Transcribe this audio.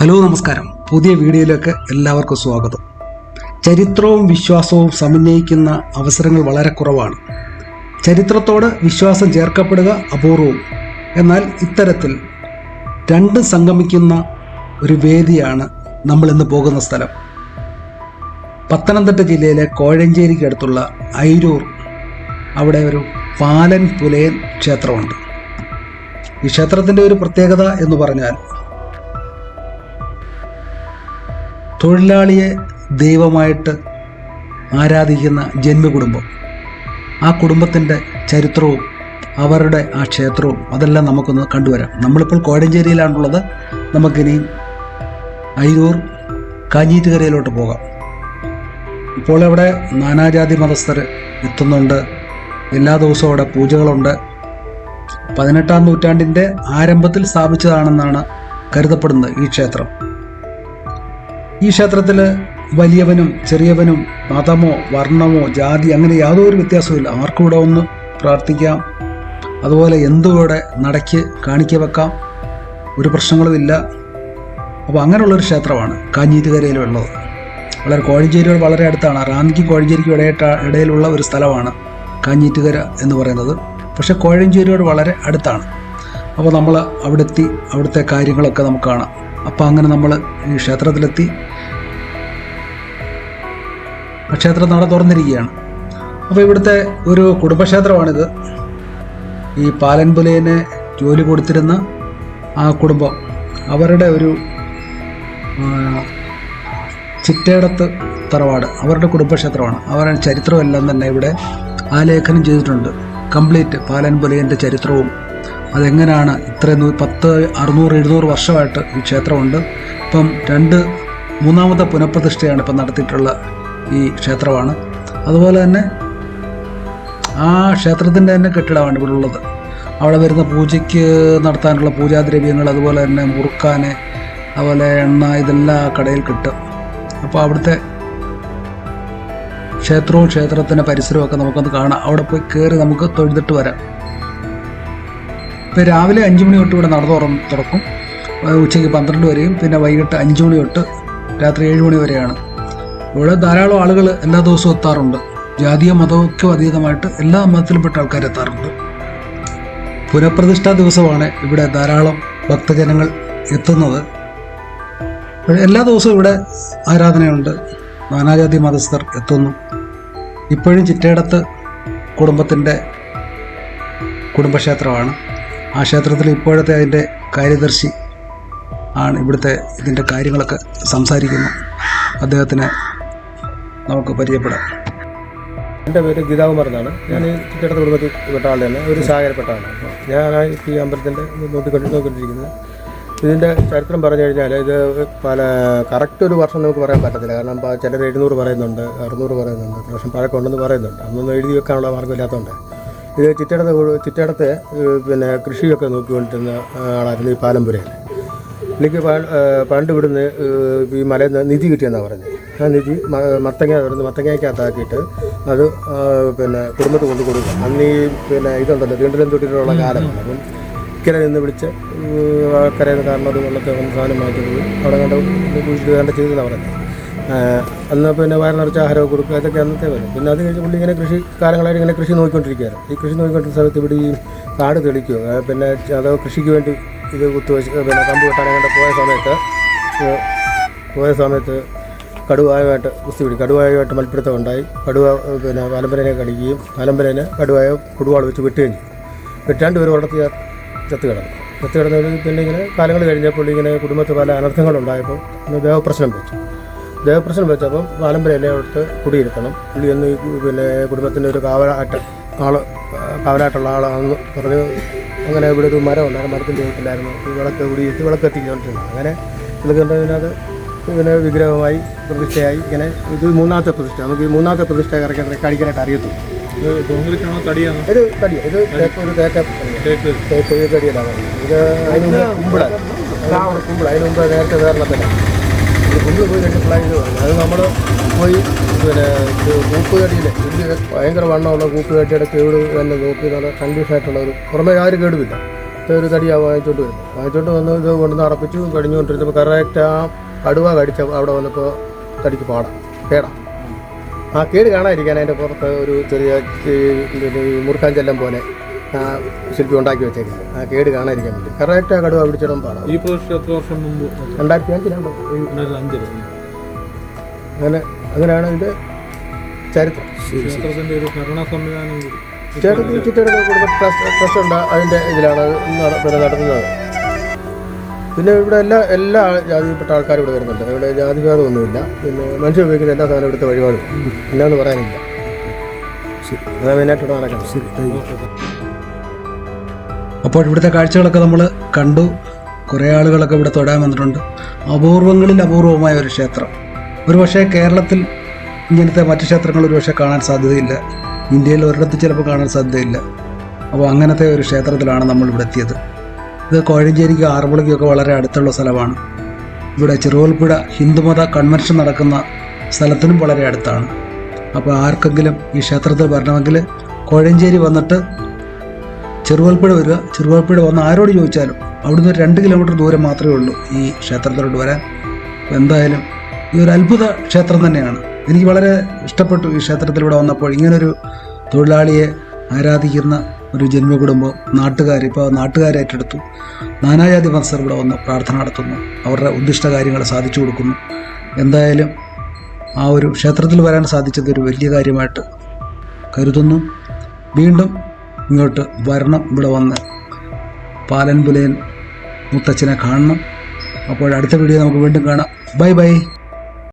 Hello നമസ്കാരം. പുതിയ വീഡിയോയിലേക്ക് എല്ലാവർക്കും സ്വാഗതം. ചരിത്രവും വിശ്വാസവും സമന്വയിക്കുന്ന അവസരങ്ങൾ വളരെ കുറവാണ്. ചരിത്രത്തോട് വിശ്വാസം ചേർക്കപ്പെടുക അപൂർവവും. എന്നാൽ ഇത്തരത്തിൽ രണ്ട് സംഗമിക്കുന്ന ഒരു വേദിയാണ് നമ്മൾ ഇന്ന് പോകുന്ന സ്ഥലം. പത്തനംതിട്ട ജില്ലയിലെ കോഴഞ്ചേരിക്ക് അടുത്തുള്ള ഐരൂർ. അവിടെ ഒരു പാലൻ പുലയൻ ക്ഷേത്രമുണ്ട്. ഈ ക്ഷേത്രത്തിന്റെ ഒരു പ്രത്യേകത എന്ന് പറഞ്ഞാൽ തൊഴിലാളിയെ ദൈവമായിട്ട് ആരാധിക്കുന്ന ജന്മകുടുംബം ആ കുടുംബത്തിന്റെ ചരിത്രവും അവരുടെ ആ ക്ഷേത്രവും അതെല്ലാം നമുക്കൊന്ന് കണ്ടുവരാം. നമ്മളിപ്പോൾ കോഴഞ്ചേരിയിലാണുള്ളത്. നമുക്കിനി അയ്യൂർ കാഞ്ഞീറ്റുകരയിലോട്ട് പോകാം. ഇപ്പോൾ ഇവിടെ നാനാജാതി മതസ്ഥർ എത്തുന്നുണ്ട്. എല്ലാ ദിവസവും അവിടെ പൂജകളുണ്ട്. പതിനെട്ടാം നൂറ്റാണ്ടിന്റെ ആരംഭത്തിൽ സ്ഥാപിച്ചതാണെന്നാണ് കരുതപ്പെടുന്നത് ഈ ക്ഷേത്രം. ഈ ക്ഷേത്രത്തിൽ വലിയവനും ചെറിയവനും മതമോ വർണമോ ജാതി അങ്ങനെ യാതൊരു വ്യത്യാസവുമില്ല. ആർക്കും ഇവിടെ ഒന്ന് പ്രാർത്ഥിക്കാം. അതുപോലെ എന്തും ഇവിടെ നടക്ക് കാണിക്ക വെക്കാം. ഒരു പ്രശ്നങ്ങളുമില്ല അപ്പോൾ അങ്ങനെയുള്ളൊരു ക്ഷേത്രമാണ് കാഞ്ഞീറ്റുകരയിലുള്ളത് വളരെ കോഴഞ്ചേരിയോട് വളരെ അടുത്താണ്. റാന്നിക്കും കോഴഞ്ചേരിക്കും ഇടയിട്ട ഇടയിലുള്ള ഒരു സ്ഥലമാണ് കാഞ്ഞീറ്റുകര എന്ന് പറയുന്നത്. പക്ഷേ കോഴഞ്ചേരിയോട് വളരെ അടുത്താണ്. അപ്പോൾ നമ്മൾ അവിടെത്തി അവിടുത്തെ കാര്യങ്ങളൊക്കെ നമുക്ക് കാണാം. അപ്പോൾ അങ്ങനെ നമ്മൾ ഈ ക്ഷേത്രത്തിലെത്തി. ക്ഷേത്രം നട തുറന്നിരിക്കുകയാണ്. അപ്പോൾ ഇവിടുത്തെ ഒരു കുടുംബക്ഷേത്രമാണിത്. ഈ പാലൻപുലേനെ ജോലി കൊടുത്തിരുന്ന ആ കുടുംബം അവരുടെ ഒരു ചിറ്റേടത്ത് തറവാട് അവരുടെ കുടുംബക്ഷേത്രമാണ്. അവരുടെ ചരിത്രമെല്ലാം തന്നെ ഇവിടെ ആലേഖനം ചെയ്തിട്ടുണ്ട്. കംപ്ലീറ്റ് പാലൻപുലയന്റെ ചരിത്രവും അതെങ്ങനെയാണ് ഇത്ര പത്ത് അറുന്നൂറ് എഴുന്നൂറ് വർഷമായിട്ട് ഈ ക്ഷേത്രമുണ്ട്? ഇപ്പം രണ്ട് മൂന്നാമത്തെ പുനഃപ്രതിഷ്ഠയാണ് ഇപ്പം നടത്തിയിട്ടുള്ള ഈ ക്ഷേത്രമാണ്. അതുപോലെ തന്നെ ആ ക്ഷേത്രത്തിന്റെ തന്നെ കെട്ടിടമാണ് ഇവിടെ ഉള്ളത്. അവിടെ വരുന്ന പൂജയ്ക്ക് നടത്താനുള്ള പൂജാദ്രവ്യങ്ങൾ അതുപോലെ തന്നെ മുറുക്കാന് അതുപോലെ എണ്ണ ഇതെല്ലാം ആ കടയിൽ കിട്ടും. അപ്പോൾ അവിടുത്തെ ക്ഷേത്രവും ക്ഷേത്രത്തിന്റെ പരിസരവും ഒക്കെ നമുക്കൊന്ന് കാണാം. അവിടെ പോയി കയറി നമുക്ക് തൊഴുതിട്ട് വരാം. ഇപ്പോൾ രാവിലെ അഞ്ച് മണി തൊട്ട് ഇവിടെ നട തുറ- തുറക്കും ഉച്ചയ്ക്ക് പന്ത്രണ്ട് വരെയും പിന്നെ വൈകിട്ട് അഞ്ച് മണി തൊട്ട് രാത്രി ഏഴ് മണി വരെയാണ്. ഇവിടെ ധാരാളം ആളുകൾ എല്ലാ ദിവസവും എത്താറുണ്ട്. ജാതീയ മതമൊക്കെ അതീതമായിട്ട് എല്ലാ മതത്തിൽപ്പെട്ട ആൾക്കാർ എത്താറുണ്ട്. പുനഃപ്രതിഷ്ഠാ ദിവസമാണ് ഇവിടെ ധാരാളം ഭക്തജനങ്ങൾ എത്തുന്നത്. എല്ലാ ദിവസവും ഇവിടെ ആരാധനയുണ്ട്. നാനാജാതി മതസ്ഥർ എത്തുന്നു. ഇപ്പോഴും ചിറ്റേടത്ത് കുടുംബത്തിന്റെ കുടുംബക്ഷേത്രമാണ്. ആ ക്ഷേത്രത്തിൽ ഇപ്പോഴത്തെ അതിന്റെ കാര്യദർശി ആണ് ഇവിടുത്തെ ഇതിന്റെ കാര്യങ്ങളൊക്കെ സംസാരിക്കുന്നു. അദ്ദേഹത്തിനെ നമുക്ക് പരിചയപ്പെടാം. എന്റെ പേര് ഗീതാകുമാർ എന്നാണ് ഞാൻ ഈ ചുറ്റടത്ത് കുടുംബത്തിൽ പെട്ട ആളുടെ ഒരു സഹായപ്പെട്ട ആളാണ്. ഞാൻ ഈ അമ്പലത്തിന്റെ നോക്കിക്കൊണ്ട് നോക്കിക്കൊണ്ടിരിക്കുന്നത്. ഇതിന്റെ ചരിത്രം പറഞ്ഞു കഴിഞ്ഞാൽ ഇത് പല കറക്റ്റ് ഒരു വർഷം നമുക്ക് പറയാൻ പറ്റത്തില്ല. കാരണം ചിലർ എഴുന്നൂറ് പറയുന്നുണ്ട് അറുന്നൂറ് പറയുന്നുണ്ട് ഒരു വർഷം പഴക്കമുണ്ടെന്ന് പറയുന്നുണ്ട്. അന്നൊന്നും എഴുതി വെക്കാനുള്ള മാർഗമില്ലാത്തതുകൊണ്ട്. ഇത് ചിറ്റടത്ത് ചിറ്റടത്ത് പിന്നെ കൃഷിയൊക്കെ നോക്കിക്കൊണ്ടിരുന്ന ആളായിരുന്നു ഈ പാലമ്പുരയിൽ എനിക്ക് പണ്ട് ഇവിടുന്ന് ഈ മലയിൽ നിന്ന് നിധി കിട്ടിയെന്നാണ് പറഞ്ഞത്. ആ നിധി മത്തങ്ങ തുറന്ന് മത്തങ്ങയ്ക്കകത്താക്കിയിട്ട് അത് പിന്നെ കുടുംബത്തിൽ കൊണ്ട് കൊടുക്കും അന്ന് ഈ പിന്നെ ഇതുണ്ടല്ലോ വീണ്ടും തൊട്ടിട്ടുള്ള കാലമാണ് അപ്പം ഇക്കരെ നിന്ന് വിളിച്ച് നിന്ന് കാരണം അത് വെള്ളത്തെ സാധനം മാറ്റി അവിടെ കണ്ട് കുഴിച്ചിട്ട് വേണ്ട ചെയ്തെന്നാണ് പറഞ്ഞത്. അന്ന് പിന്നെ വയറ് നിറച്ച ആഹാരമൊക്കെ കൊടുക്കുക അതൊക്കെ അന്നത്തെ വരും പിന്നെ അത് കഴിഞ്ഞ് പുള്ളി ഇങ്ങനെ കൃഷി കാലങ്ങളായിട്ട് ഇങ്ങനെ കൃഷി നോക്കിക്കൊണ്ടിരിക്കുകയാണ്. ഈ കൃഷി നോക്കിക്കൊണ്ടിരുന്ന സമയത്ത് ഇവിടെ ഈ കാട് തെളിക്കുക പിന്നെ അതോ കൃഷിക്ക് വേണ്ടി ഇത് കുത്തുവെച്ച് പിന്നെ കമ്പ് വെട്ടാൻ പോയ സമയത്ത് പോയ സമയത്ത് കടുവായുമായിട്ട് കുസ്തി പിടി കടുവായുമായിട്ട് മൽപ്പിടുത്തം ഉണ്ടായി. കടുവ പിന്നെ പാലമ്പരനെ കടിക്കുകയും പാലമ്പരനെ കടുവായ കുടുവാൾ വെച്ച് വെട്ടുകയും ചെയ്തു. വെട്ടാണ്ട് ഒരു വളർത്തിയ ചത്ത് കിടന്നു. ചത്ത് കിടന്നവർ പിന്നെ ഇങ്ങനെ കാലങ്ങൾ കഴിഞ്ഞപ്പോൾ ഇങ്ങനെ കുടുംബത്തിൽ പല അനർത്ഥങ്ങളുണ്ടായപ്പോൾ ദേവപ്രശ്നം വെച്ചു ദേവപ്രശ്നം വെച്ചപ്പം പാലമ്പര എല്ലായിടത്ത് കുടിയിരുത്തണം. പുള്ളി എന്ന് പിന്നെ കുടുംബത്തിന്റെ ഒരു കാവലാട്ട് ആൾ കാവലായിട്ടുള്ള ആളാണെന്ന് പറഞ്ഞ് അങ്ങനെ ഇവിടെ ഒരു മരം ഉണ്ടായിരുന്നു മരത്തിന്റെ വീട്ടിലായിരുന്നു. വിളക്ക് കുടിയിരുത്തി വിളക്ക് എത്തിക്കൊണ്ടിരുന്നു അങ്ങനെ ഇതൊക്കെ കണ്ടതിനകത്ത് പിന്നെ വിഗ്രഹമായി പ്രതിഷ്ഠയായി. ഇങ്ങനെ ഇത് മൂന്നാമത്തെ പ്രതിഷ്ഠ. നമുക്ക് ഈ മൂന്നാമത്തെ പ്രതിഷ്ഠ കറക്കാൻ കഴിക്കാനായിട്ട് അറിയത്തുള്ളൂ. കോൺക്രീറ്റാണോ കടിയാണ് ഇത് ഇത് ഒരു തേക്ക. തേക്ക്. തേക്ക് ഇത് ഇത് അതിന് മുമ്പ് കുമ്പിള കുമ്പിള. അതിന് മുമ്പ് നേരത്തെ വേറെണ്ണത്തില്ല കുമ്പിൾ പോയി ഇത് വന്നത് അത് നമ്മൾ പോയി പിന്നെ കൂപ്പുകടിയിൽ വലിയ ഭയങ്കര വണ്ണമുള്ള കൂപ്പുകടിയുടെ കേട് തന്നെ നോക്കി നല്ല കണ്ടീഷനായിട്ടുള്ള ഒരു പുറമെ ആരും കേടുമില്ല. ഒരു തടിയാണ് വാങ്ങിച്ചോണ്ട് വരുന്നത് വാങ്ങിച്ചോണ്ട് വന്ന് ഇത് കൊണ്ടുവന്ന് അറപ്പിച്ചു കഴിഞ്ഞുകൊണ്ടിരുന്നപ്പോൾ കറക്റ്റ് ആ കടുവ കടിച്ച അവിടെ വന്നപ്പോൾ തടിക്ക് പാടാം കേടാം. ആ കേട് കാണാതിരിക്കാൻ അതിന്റെ പുറത്ത് ഒരു ചെറിയ മുറുക്കാൻ ചെല്ലം പോലെ ശില്പി ഉണ്ടാക്കി വെച്ചേക്കുന്നത്. ആ കേട് കാണാതിരിക്കാൻ വേണ്ടി. കറക്റ്റ് ആ കടുവ പിടിച്ചിടാൻ പാടാം. ഈ പ്രദേശം എത്ര വർഷം മുമ്പ് രണ്ടായിരത്തി അഞ്ചിലാണ് അങ്ങനെ അങ്ങനെയാണ് ഇതിന്റെ ചരിത്രം. ചേട്ടത്തിൽ ചിറ്റയുടെ കുടുംബ ട്രസ്റ്റ് ട്രസ്റ്റ് ഉണ്ട് അതിന്റെ ഇതിലാണ് പിന്നെ നടത്തുന്നത്. പിന്നെ ഇവിടെ എല്ലാ എല്ലാ ജാതിയിൽപ്പെട്ട ആൾക്കാരും ഇവിടെ വരുന്നുണ്ട്. ഇവിടെ ജാതിഭേദമൊന്നുമില്ല പിന്നെ മനുഷ്യർ ഉപയോഗിക്കുന്ന എല്ലാ സാധനവും ഇവിടുത്തെ വഴിപാടും. ഇല്ലാന്ന് പറയാനില്ല. ശരി. അതാണ് മെയിനായിട്ട് ഇവിടെ നടക്കണം ശരി. അപ്പോൾ ഇവിടുത്തെ കാഴ്ചകളൊക്കെ നമ്മൾ കണ്ടു. കുറേ ആളുകളൊക്കെ ഇവിടെ തൊടാൻ വന്നിട്ടുണ്ട്. അപൂർവങ്ങളിൽ അപൂർവമായ ഒരു ക്ഷേത്രം. ഒരു പക്ഷേ കേരളത്തിൽ ഇങ്ങനത്തെ മറ്റ് ക്ഷേത്രങ്ങൾ ഒരു പക്ഷേ കാണാൻ സാധ്യതയില്ല. ഇന്ത്യയിൽ ഒരിടത്ത് ചിലപ്പോൾ കാണാൻ സാധ്യതയില്ല. അപ്പോൾ അങ്ങനത്തെ ഒരു ക്ഷേത്രത്തിലാണ് നമ്മൾ ഇവിടെ എത്തിയത്. ഇത് കോഴഞ്ചേരിക്ക് ആറന്മുളയ്ക്കൊക്കെ വളരെ അടുത്തുള്ള സ്ഥലമാണ്. ഇവിടെ ചെറുവൽപ്പുഴ ഹിന്ദുമത കൺവെൻഷൻ നടക്കുന്ന സ്ഥലത്തിനും വളരെ അടുത്താണ്. അപ്പോൾ ആർക്കെങ്കിലും ഈ ക്ഷേത്രത്തിൽ വരണമെങ്കിൽ കോഴഞ്ചേരി വന്നിട്ട് ചെറുവൽപ്പുഴ വരിക. ചെറുവൽപ്പുഴ വന്ന് ആരോട് ചോദിച്ചാലും അവിടുന്ന് ഒരു രണ്ട് കിലോമീറ്റർ ദൂരം മാത്രമേ ഉള്ളൂ ഈ ക്ഷേത്രത്തിലോട്ട് വരാൻ. എന്തായാലും ഈ ഒരു അത്ഭുത ക്ഷേത്രം തന്നെയാണ്. എനിക്ക് വളരെ ഇഷ്ടപ്പെട്ടു ഈ ക്ഷേത്രത്തിലൂടെ വന്നപ്പോൾ ഇങ്ങനൊരു തൊഴിലാളിയെ ആരാധിക്കുന്ന ഒരു ജന്മകുടുംബം നാട്ടുകാർ ഇപ്പോൾ നാട്ടുകാരേറ്റെടുത്തു നാനാജാതി മത്സരം ഇവിടെ വന്ന് പ്രാർത്ഥന നടത്തുന്നു. അവരുടെ ഉദ്ദിഷ്ട കാര്യങ്ങൾ സാധിച്ചു കൊടുക്കുന്നു. എന്തായാലും ആ ഒരു ക്ഷേത്രത്തിൽ വരാൻ സാധിച്ചത് ഒരു വലിയ കാര്യമായിട്ട് കരുതുന്നു. വീണ്ടും ഇങ്ങോട്ട് വരണം. ഇവിടെ വന്ന് പാലൻ പുലയൻ മുത്തച്ഛനെ കാണണം. അപ്പോൾ അടുത്ത വീഡിയോ നമുക്ക് വീണ്ടും കാണാം. Bye bye.